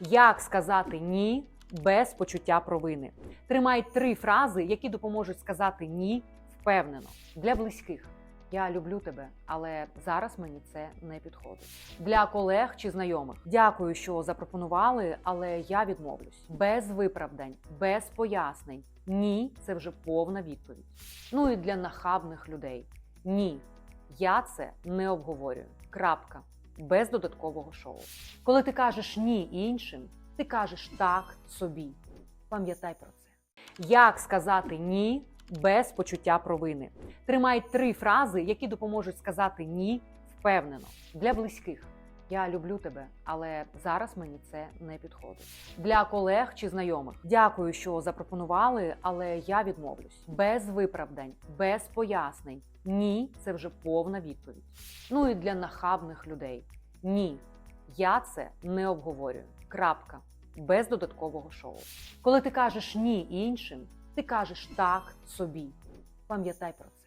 Як сказати ні без почуття провини? Тримай три фрази, які допоможуть сказати ні впевнено для близьких. Я люблю тебе, але зараз мені це не підходить. Для колег чи знайомих. Дякую, що запропонували, але я відмовлюсь. Без виправдань, без пояснень. Ні, це вже повна відповідь. Ну і для нахабних людей. Ні, я це не обговорюю. Крапка. Без додаткового шоу. Коли ти кажеш ні іншим, ти кажеш так собі. Пам'ятай про це. Як сказати ні без почуття провини? Тримай три фрази, які допоможуть сказати ні впевнено для близьких. Я люблю тебе, але зараз мені це не підходить. Для колег чи знайомих. Дякую, що запропонували, але я відмовлюсь. Без виправдань, без пояснень. Ні, це вже повна відповідь. Ну і для нахабних людей. Ні, я це не обговорюю. Крапка. Без додаткового шоу. Коли ти кажеш ні іншим, ти кажеш так собі. Пам'ятай про це.